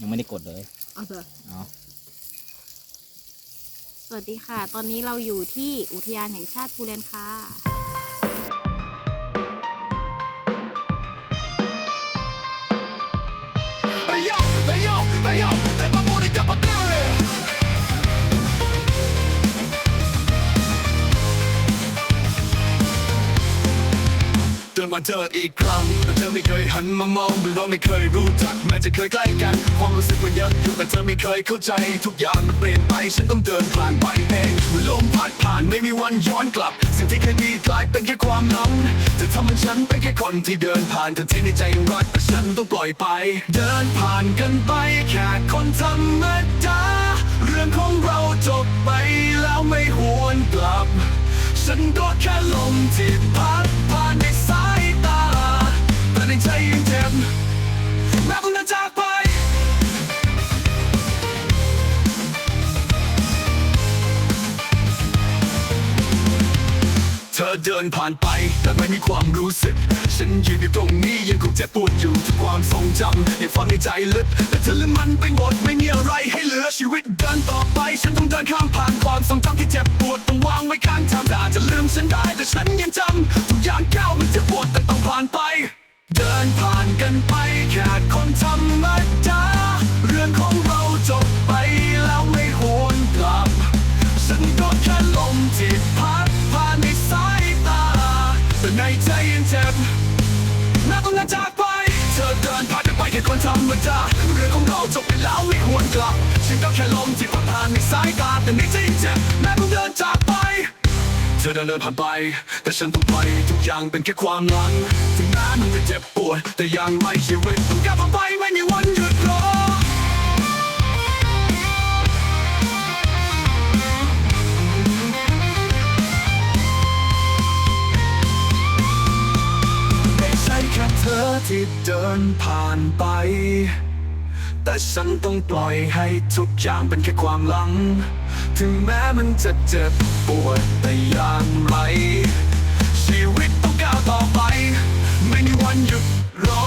ยังไม่ได้กดเลยเอาเถอะอ๋อสวัสดีค่ะ ตอนนี้เราอยู่ที่อุทยานแห่งชาติภูเรนค่ะ Bayo, bayo, bayo, te vamos de capatare. เดิ นมาเจออีกครั้งแต่เธอไม่เคยหันมามองหรือเราไม่เคยรู้จัก แม้จะเคยใกล้กัน ความรู้สึกมันเยอะอยู่แต่เธอไม่เคยเข้าใจ ทุกอย่างมันเปลี่ยนไป ฉันต้องเดินผ่านไปเองเมื่อลมพัดผ่านไม่มีวันย้อนกลับ สิ่งที่เคยมีกลายเป็นแค่ความลังจะทำให้ฉันเป็นแค่คนที่เดินผ่านแต่ที่ในใจยังรักแต่ฉันต้องปล่อยไป เดินผ่านกันไปแค่คนธรรมดาเรื่องของเราจบไปแล้วไม่หวนกลับ ฉันก็แค่ลมที่พัด เดินผ่านไป แต่ไม่มีความรู้สึก ฉันยืนอยู่ตรงนี้ยังคงเจ็บปวดอยู่ทุกความทรงจำยังฝังในใจลึกแต่เธอลืมมันไปหมดไม่มีอะไรให้เหลือชีวิตเดินต่อไป ฉันต้องเดินข้ามผ่านความทรงจำที่เจ็บปวดต้องวางไว้ข้างทางอาจจะลืมฉันได้แต่ฉันยังจำทุกอย่างก้าวมันเจ็บปวดแต่ต้องผ่านไป เดินผ่านกันไปแค่คนธรรม วันไปแค่คนธรรมดาเรื่องของเราจบไปแล้วไม่หวรกลับฉันก็แค่ลมที่พัดผ่านในสายตาแต่ในใจเจ็บแม้ต้องเดินจากไป เธอเดินเดินผ่านไป แต่ฉันต้องไปทุกอย่างเป็นแค่ความหลัง ถึงแม้มันจะเจ็บปวด แต่ยังไม่ชีวิตต้องกลับมาไปไม่มีวันหยุดรอ ที่เดินผ่านไป แต่ฉันต้องปล่อยให้ทุกอย่างเป็นแค่ความหลัง ถึงแม้มันจะเจ็บปวดแต่อย่างไร ชีวิตต้องก้าวต่อไป ไม่มีวันหยุดรอ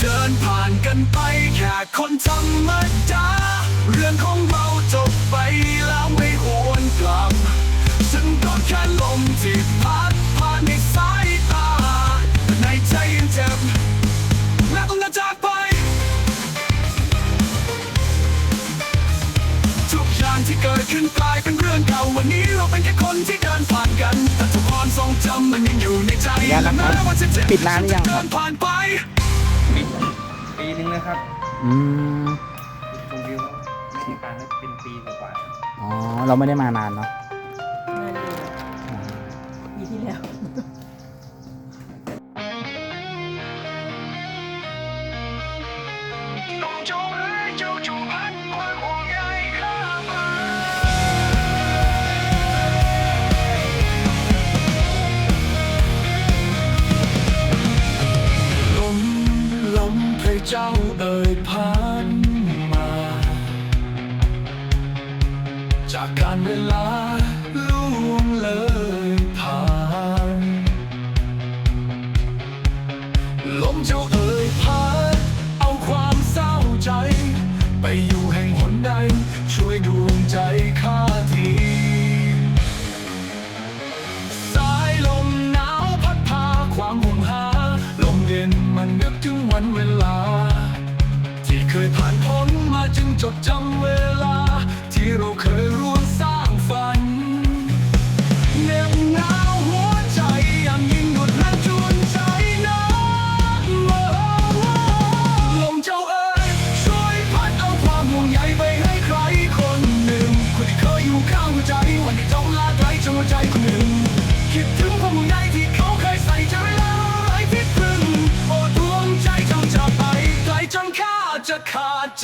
เดินผ่านกันไปแค่คนธรรมดาเรื่องของเราจบไปแล้วไม่หวนกลับฉันก็แค่ลมที่ ยังอยู่ในใจขออนุญาตนะครับและแม้ว่าจะเจ็บปิดร้านหรือยังครับเดินผ่านไปปีหนึ่งนะครับอืมชมวิวไม่ได้การได้เป็นปีกว่าๆอ๋อ เราไม่ได้มานานเนาะนั่นเองอ๋อปีที่แล้ว ยผ่านมา จากการเวลาล่วงเลยผ่านลมเจ้าเอ่ยผ่านเอาความเศร้าใจ ไปอยู่แห่งหนใด ช่วยดวงใจข้าทีสายลมหนาวพัดพาความห่วงหาลมเย็นมันนึกถึงวันเวลา จดจำเวลา ที่เราเคยร่วมสร้างฝันเหน็บหนาวหัวใจยังยิ่งหดและจุนใจนะลมเจ้าเอ๋ยช่วยพัดเอาความห่วงใยไปให้ใครคนหนึ่ง คนที่เคยอยู่ข้างหัวใจ วันที่ต้องลาไกลจนหัวใจคนหนึ่ง คิดถึงความห่วงใยที่เขาเคยใส่ใจแล้วไร้ที่พึ่งโอ้ดวงใจจงจากไปไกลจนข้าจะขาดใจ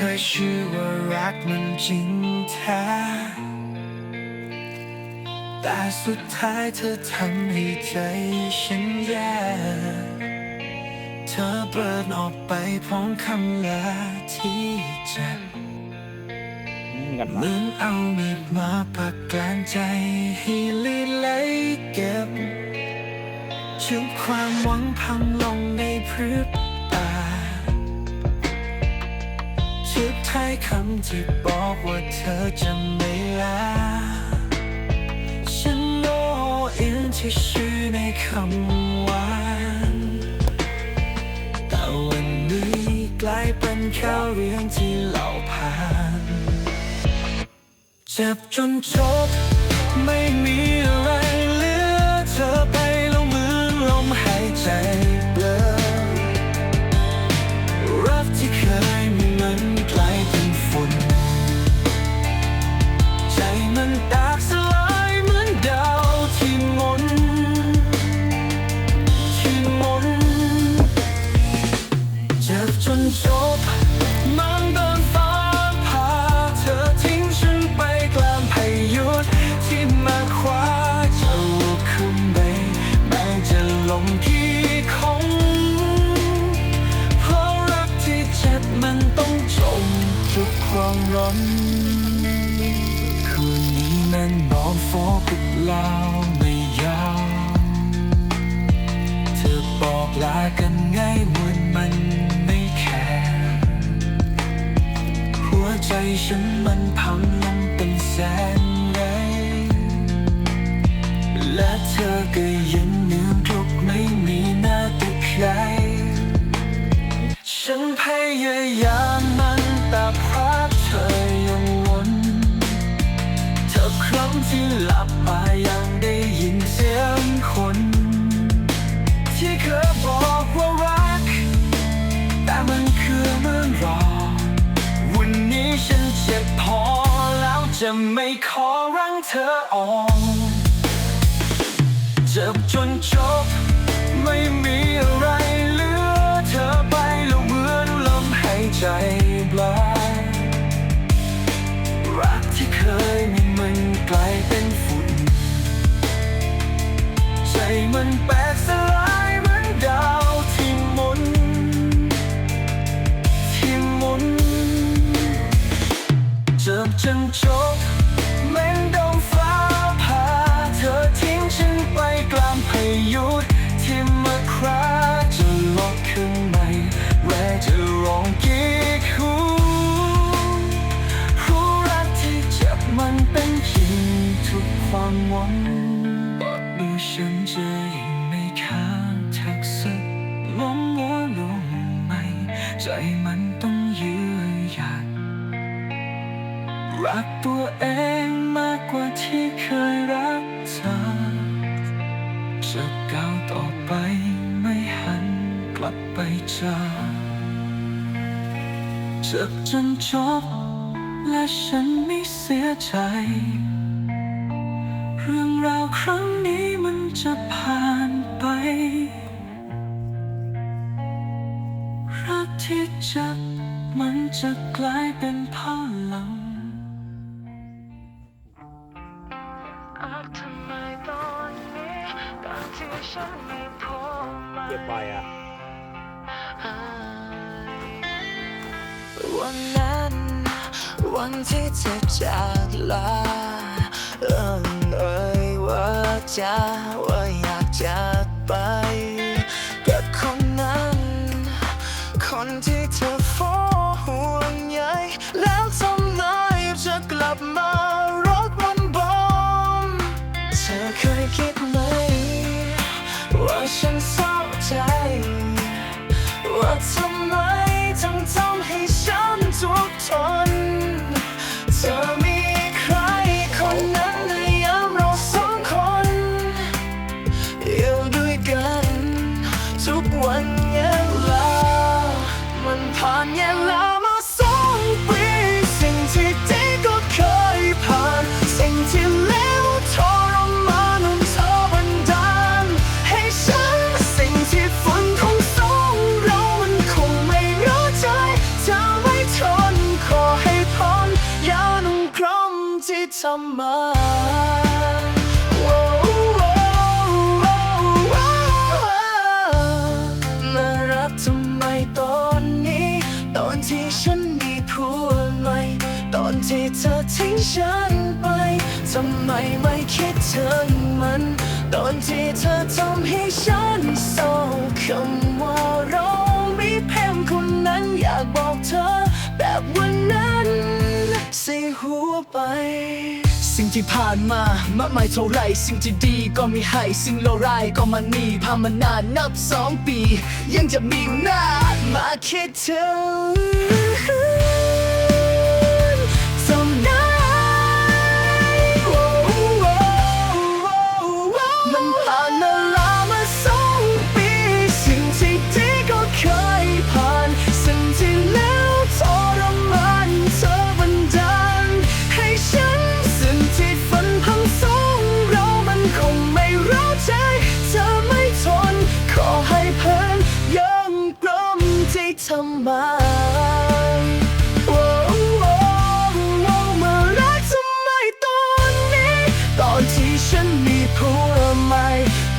เคยเชื่อว่ารักมันจริงแท้แต่สุดท้ายเธอทำให้ใจฉันแย่เธอเปิดออกไปพร้อมคำลาที่เจ็บเหมือนเอามีดมาปักกลางใจให้ลื่นไหลเก็บชุบความหวังพังลงในพริบ ตาชุดท้ายคำที่บอกว่าเธอจะไม่ลาฉันโง่เอ็นที่ชื่อในคำหวานแต่วันนี้กลายเป็นแค่เรื่องที่เราผ่าน เจ็บจนจบไม่มีอะไร ร้อนคืนนี้นั้นนอนฟอกับเราไม่ยาวเธอบอกลากันง่ายเหมือนมันไม่แคร์หัวใจฉันมันพังลงเป็นแสนไรและเธอก็ยังเนื้อทุกไม่มีหน้าตะใครฉันพยายามมันแต่พระเครั้งที่หลับไปยังได้ยินเสียงคน ที่เคยบอกว่ารัก แต่มันคือเมื่อรอ วันนี้ฉันเจ็บพอแล้วจะไม่ขอรั้งเธอออกเจ็บจนจบ รักตัวเองมากกว่าที่เคยรักเธอจะก้าวต่อไปไม่หันกลับไปจอเจ็บจนจบและฉันไม่เสียใจ เรื่องราวครั้งนี้มันจะผ่านไป รักที่จ็บมันจะกลายเป็นพลั วันนั้น วันที่เธอจากลาเอิงเอ่ยว่าจะว่าอยากจากไป ทุ ที่ทำมามารักทำไมตอนนี้ ตอนที่ฉันมีผัวใหม่ ตอนที่เธอทิ้งฉันไป ทำไมไม่คิดถึงมัน ตอนที่เธอทำให้ฉันเศร้าคำว่าเราไม่แพ้คนนั้นอยากบอกเธอแบบวันนั้น ส่หัวไป สิ่งที่ผ่านมามากมายเท่าไร สิ่งที่ดีก็มีให้ สิ่งเลวร้ายก็มานมีผ่านมานานนับสองปี ยังจะมีหน้ามาคิดถึง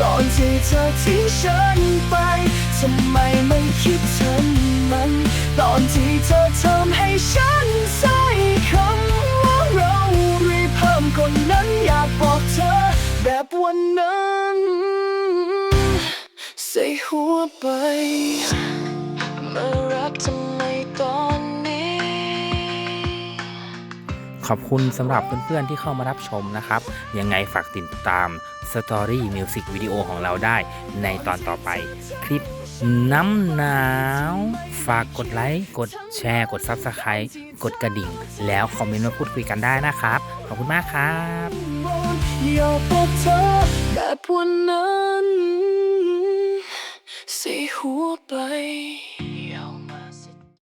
ตอนที่เธอทิ้งฉันไป ทำไมไม่คิดถึงมัน ตอนที่เธอทำให้ฉันใส่คำว่าเรารีเพิ่มคนนั้นอยากบอกเธอ แบบวันนั้น ใส่หัวไป ขอบคุณสำหรับเพื่อนๆที่เข้ามารับชมนะครับ ยังไงฝากติดตามสตอรี่มิวสิกวิดีโอของเราได้ในตอนต่อไป คลิปน้ำหนาว ฝากกดไลค์ กดแชร์ กด Subscribe กดกระดิ่ง แล้วคอมเมนต์มาพูดคุยกันได้นะครับ ขอบคุณมากครับอยากบอกเธอแบบวันนั้นใส่หัวไป